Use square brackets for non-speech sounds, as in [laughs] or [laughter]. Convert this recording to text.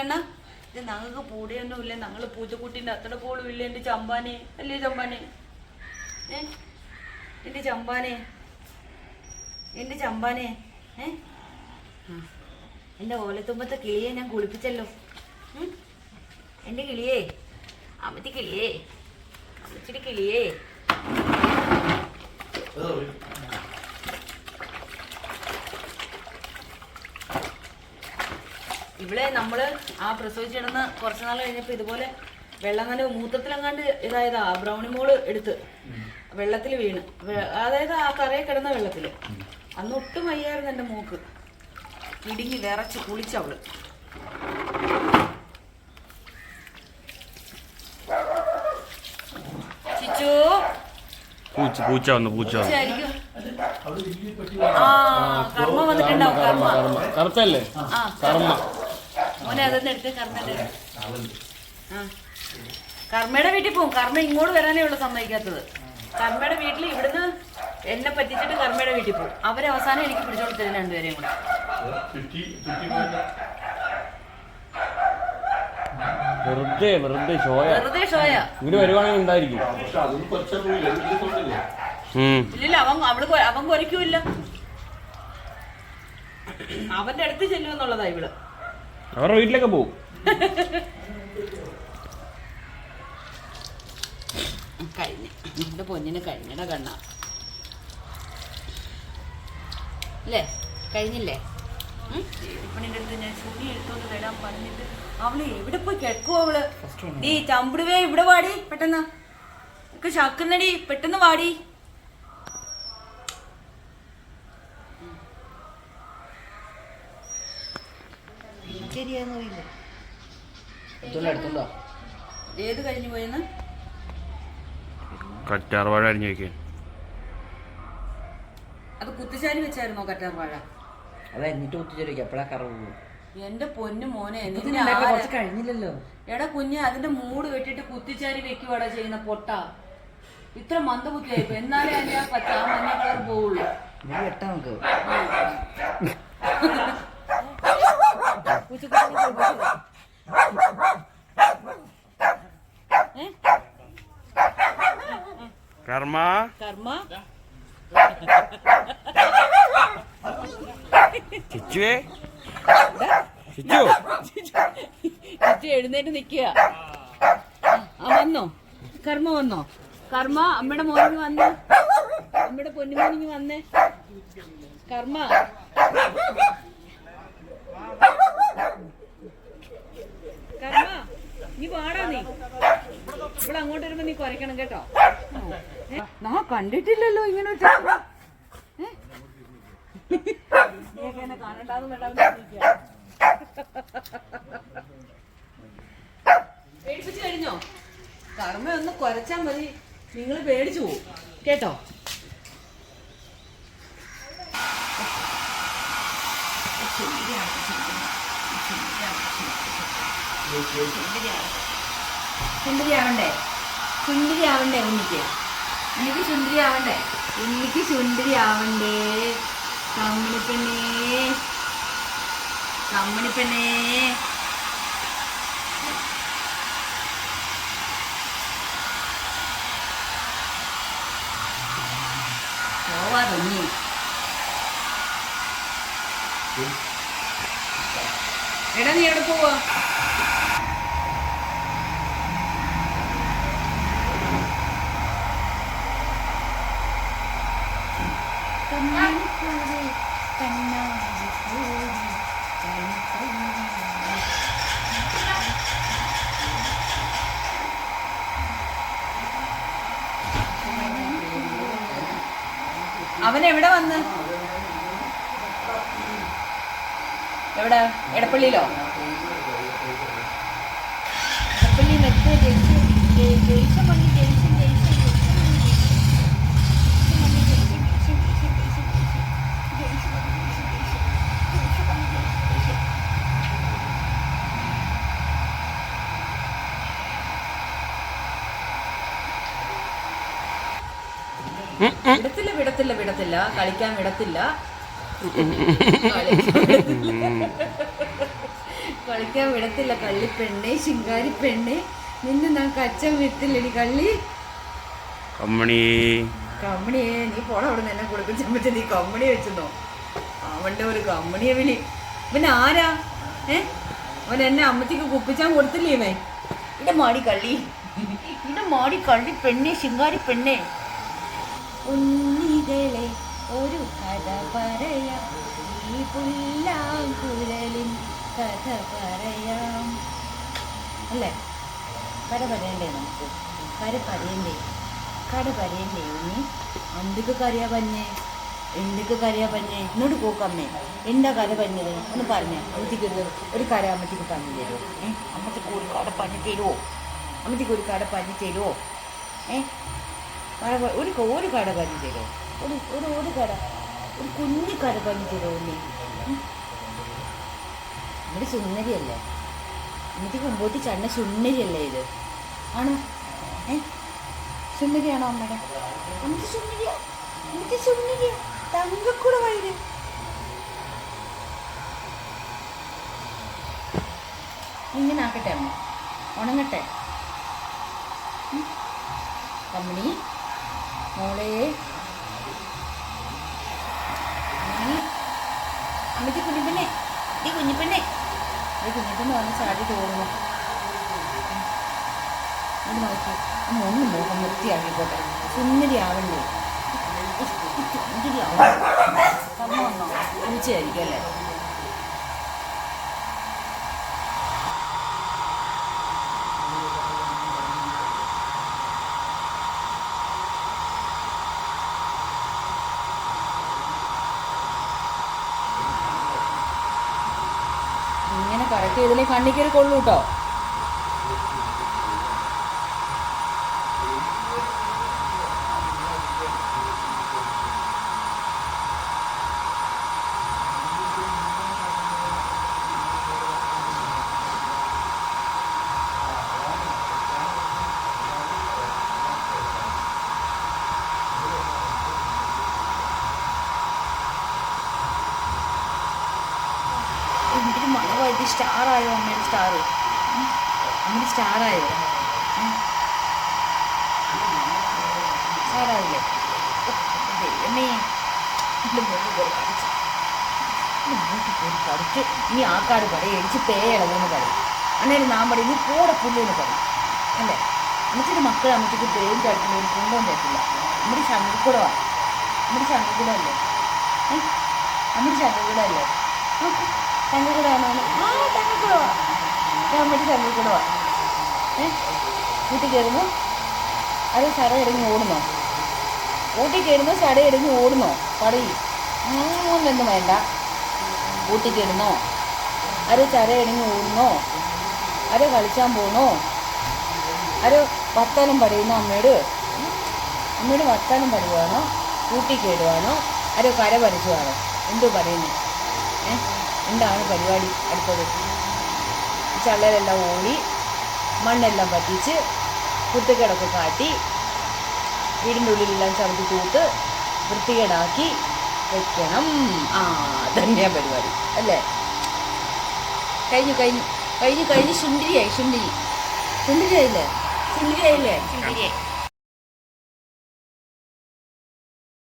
അണ്ണാ ഇത് ഞങ്ങൾക്ക് പൂടിയൊന്നും ഇല്ല. ഞങ്ങൾ പൂച്ചക്കുട്ടീന്റെ അത്ര പോലും ഇല്ല. എന്റെ ചമ്പാനെ. അല്ലേ ചമ്പാനെ? ഏ? എന്റെ ചമ്പാനെ. എന്റെ ചമ്പാനെ. ഏ? എന്റെ ഓലത്തുമ്പത്തെ കിളിയെ ഞാൻ കുളിപ്പിച്ചല്ലോ. എന്റെ കിളിയേ. അമ്മത്തി കിളിയേ. അമ്മച്ചിയുടെ കിളിയേ ഇവിടെ നമ്മൾ ആ പ്രസവിച്ച് കിടന്ന കുറച്ച് നാൾ കഴിഞ്ഞപ്പോ ഇതുപോലെ വെള്ളം മൂത്രത്തിലെങ്ങാണ്ട് മൂത്രത്തിലങ്ങാണ്ട് ഇതായതാ ബ്രൗണി മോൾ എടുത്ത് വെള്ളത്തിൽ വീണ്. അതായത് ആ കറയെ കിടന്ന വെള്ളത്തിൽ. അന്ന് ഒട്ടും വയ്യായിരുന്നു എന്റെ മൂക്ക്. ഇടുങ്ങി വിറച്ച് കുളിച്ചവൾ ചിച്ചു. പൂച്ച പൂച്ച വന്നു കർമ്മ വന്നിട്ടുണ്ടാവും കർമ്മ. കറുത്തല്ലേ കർമ്മ. മോനെ അതൊന്നും എടുത്ത് കർമ്മയുടെ ആ. കർമ്മയുടെ വീട്ടിൽ പോകും കർമ്മ ഇങ്ങോട്ട് വരാനേ ഉള്ളു സമ്മതിക്കാത്തത്. കർമ്മയുടെ വീട്ടിൽ ഇവിടുന്ന് എന്നെ പറ്റിച്ചിട്ട് കർമ്മയുടെ വീട്ടിൽ പോകും അവരെ അവസാനം എനിക്ക് പിടിച്ചോണ്ട് തരും രണ്ടുപേരെയും കൂടെ. വെറുതെ വെറുതെ ഷോയ. വെറുതെ ഷോയ. ഇങ്ങനെ വരുവാണെങ്കിൽ ഉണ്ടായിരിക്കും. ഇല്ലില്ല അവൻ അവൾ അവൻ കുറയ്ക്കൂല്ല. അവന്റെ അടുത്ത് ചെല്ലുമെന്നുള്ളതാ ഇവൾ. അവരുടെ വീട്ടിലൊക്കെ പോകും കഴിഞ്ഞ. പൊന്നിന് കഴിഞ്ഞട കണ്ണ. അല്ലേ കഴിഞ്ഞില്ലേ? പണിന്റെ അടുത്ത് ഞാൻ ചുണി എടുത്തോണ്ട് വരാൻ പറഞ്ഞിട്ട് അവൾ എവിടെ പോയി കിടക്കുവോ അവൾ? നീ ചമ്പുടുവേ ഇവിടെ വാടി പെട്ടെന്ന്. ഒക്കെ ശക്കുന്നടി പെട്ടെന്ന് വാടി. ശരിയാന്നറിയില്ല ഏത് കഴിഞ്ഞു പോയെന്ന്? കറ്റാർവാഴ അരിഞ്ഞു വെക്കാൻ അത് കുത്തിച്ചാരി വെച്ചായിരുന്നോ കറ്റാർവാഴ അത് എന്നിട്ട് കുത്തിച്ചോരിക്കും എപ്പോഴാ കറവ് എന്റെ പൊന്നു മോനെ കഴിഞ്ഞില്ലല്ലോ. എടാ കുഞ്ഞെ അതിന്റെ മൂട് വെട്ടിട്ട് കുത്തിച്ചാരി വെക്കുവാടാ ചെയ്യുന്ന പൊട്ട. ഇത്ര മന്ദബുദ്ധിയായിപ്പോ എന്നാലേ അതിന്റെ പച്ച ആ മഞ്ഞ കളർ പോവുള്ളൂ. വെട്ടാ നമുക്ക് ഏ? കർമ്മ? കർമ്മ? ചിച്ചുവേ? ചിച്ചു? ചുറ്റി എഴുന്നേറ്റ് നിക്കുക ആ വന്നോ? കർമ്മ വന്നോ? കർമ്മ അമ്മയുടെ മോനിങ് വന്നേ? അമ്മയുടെ പൊന്നുമോനിങ് വന്നേ? കർമ്മ? നീ വാടാ നീ. ഇവിടെ അങ്ങോട്ട് വരുമ്പോ നീ കുറയ്ക്കണം കേട്ടോ? നാ കണ്ടിട്ടില്ലല്ലോ ഇങ്ങനെ കാണണ്ടാന്ന് കഴിഞ്ഞോ? കർമ്മ ഒന്ന് കുറച്ചാൽ മതി. നിങ്ങൾ പേടിച്ചു പോവും. കേട്ടോ? സുന്ദരിയാവണ്ടേ സുന്ദരിയാവണ്ടേ ഉണ്ണിക്ക്? ഉണ്ണിക്ക് സുന്ദരിയാവണ്ടേ ഉണ്ണിക്ക് സുന്ദരിയാവണ്ടേ കമ്മണിപ്പെണ്ണേ. കമ്മണിപ്പെണ്ണേ. പോവാ തുന്നി. എടാ നീ എവിടെ പോവാ? അവൻ എവിടെ വന്ന്? എവിടെ? എടപ്പള്ളിയിലോ? എടപ്പള്ളി മറ്റേ ജയിച്ച് ജയി- ജയിച്ച പണി ജയിച്ച് ജയിച്ച് വിടത്തില്ല വിടത്തില്ല വിടത്തില്ല. കളിക്കാൻ വിടത്തില്ല. [laughs] കളിക്കാൻ വിടത്തില്ല. കള്ളി പെണ്ണെ ശിങ്കാരി പെണ്ണെ. നിന്നെ കച്ചം വിത്തില്ലടി കള്ളി? കമ്മണി. കമ്മണിയെ നീ പോണ അവിടെ നിന്നെ ചെമ്പച്ച നീ കമ്മണി വെച്ചെന്നോ അവന്റെ ഒരു കമ്മണിയ വിളി. പിന്നെ ആരാ? ഏ? അവൻ എന്നെ അമ്മച്ചിക്ക് കുപ്പിച്ചാൻ കൊടുത്തില്ലേ ഇവൻ ഇന്റെ മാടി കള്ളി. ഇന്റെ മാടി കള്ളി പെണ്ണെ ശിങ്കാരി പെണ്ണെ. ഉണ്ണികളെ ഒരു കഥ പറയാം. ഈ പുല്ലാങ്കുഴലിൻ കഥ പറയാം. അല്ലേ? കഥ പറയണ്ടേ നമുക്ക്? കഥ പറയണ്ടേ? കഥ പറയണ്ടേ ഇനി എന്തൊക്കെ കറിയാ പഞ്ഞേ എന്തൊക്കെ കറിയാ പഞ്ഞേ എന്നോട് പോക്കമ്മേ എന്താ കഥ പറഞ്ഞത്? ഒന്ന് പറഞ്ഞേ. അമ്മച്ചിക്ക് ഒരു കര അമ്മത്തിക്ക് പറഞ്ഞു തരുമോ? ഏ? അമ്മത്തിക്ക് ഒരു കട പറഞ്ഞു തരുമോ? അമ്മത്തിക്ക് ഒരു കട പറഞ്ഞു തരുമോ? ഏ? ഒരു ഒരു കട പറഞ്ഞു തരുമോ? ഒരു ഒരു ഒരു കര. ഒരു കുഞ്ഞു കട പറഞ്ഞു തരുമോ ഉണ്ണി ഉം? നമ്മുടെ സുന്ദരിയല്ലേ? എനിക്ക് മുമ്പോട്ട് ചണ്ട സുന്ദരിയല്ലേ ഇത്? ആണോ? ഏ? സുന്ദരിയാണോ അമ്മയുടെ? എനിക്ക് സുന്ദരിയാ? എനിക്ക് സുന്ദരിയാ? തങ്കക്കൂടെ വൈര് ഇങ്ങനെ ആക്കട്ടെ അമ്മ. ഉണങ്ങട്ടെ. കമ്പനി മോളെ കമ്മണി. അമ്മയ്ക്ക് കുഞ്ഞിപ്പെണ്ണെ ഈ കുഞ്ഞിപ്പെണ്ണെ ഈ വന്ന് ചാടി തോന്നുന്നു ഇത് നോക്കി ഒന്ന് മുഖം വൃത്തിയാക്കിക്കോട്ടെ സുന്ദരി ആവണ്ടേ സുന്ദരി വന്നോ പൂച്ചയായിരിക്കും അല്ലേ ഇങ്ങനെ കറക്റ്റ് ചെയ്തില്ലേ കണ്ണിക്കറി കൊള്ളൂ സ്റ്റാറായോ? അമ്മയുടെ സ്റ്റാർ അമ്മയുടെ സ്റ്റാറായോ? സ്റ്റാറായില്ലേ? ഇനി ആക്കാട് പറയും എനിക്ക് പേയളവെന്ന് പറയും. അന്നേരം നാൻ പറയും നീ കൂടെ പുല്ലെന്ന് പറയും. അല്ലേ? അമ്മച്ചിന്റെ മക്കൾ അമ്മച്ചിക്ക് പേരും കഴിക്കില്ല ഒരു കുന്തവും തരത്തില്ല നമ്മുടെ ശങ്കുക്കുടമാണ് നമ്മുടെ ശങ്കുക്കുടമല്ലേ നമ്മുടെ ശങ്കുക്കുടമല്ലേ ശങ്കുക്കുടമാണോ ആ ശങ്കുക്കുടവാ ഞാൻ അമ്മയുടെ വാ ഏ? വീട്ടിൽ കയറുന്നു? അത് ചട ഇറങ്ങി ഓടുന്നോ? ഊട്ടി കയറുന്നു ചട ഇറങ്ങി ഓടുന്നോ? പടി. മൂന്നൊന്നും വേണ്ട. ഊട്ടി കയറുന്നോ? അത് ചര ഇറങ്ങി ഓടുന്നോ? അത് കളിച്ചാൻ പോണോ? അത് വർത്താനം പറയുന്നോ അമ്മയോട്? അമ്മയോട് വർത്താനം പറയുവാണോ? ഊട്ടി കയറുവാണോ? അത് കര പറിച്ചുവാണോ? എന്തോ പറയുന്നു. ഏഹ് എന്താണ് പരിപാടി അടുത്തത്? ചള്ളലെല്ലാം ഓടി മണ്ണെല്ലാം പറ്റിച്ച് കുത്തുകിടക്ക് കാട്ടി വീടിന്റെ ഉള്ളിലെല്ലാം ചവിട്ടി തൂത്ത് വൃത്തികേടാക്കി വെക്കണം. ആ തന്നെയാ പരിപാടി അല്ലേ? കഴിഞ്ഞു കഴിഞ്ഞു കഴിഞ്ഞു കഴിഞ്ഞ്. ശുണ്ടിരിയായി ശുണ്ടിരി ശുണ്ടിരിയായില്ലേ ശുണ്ടിരിയായില്ലേ ശുണ്ടിരിയായി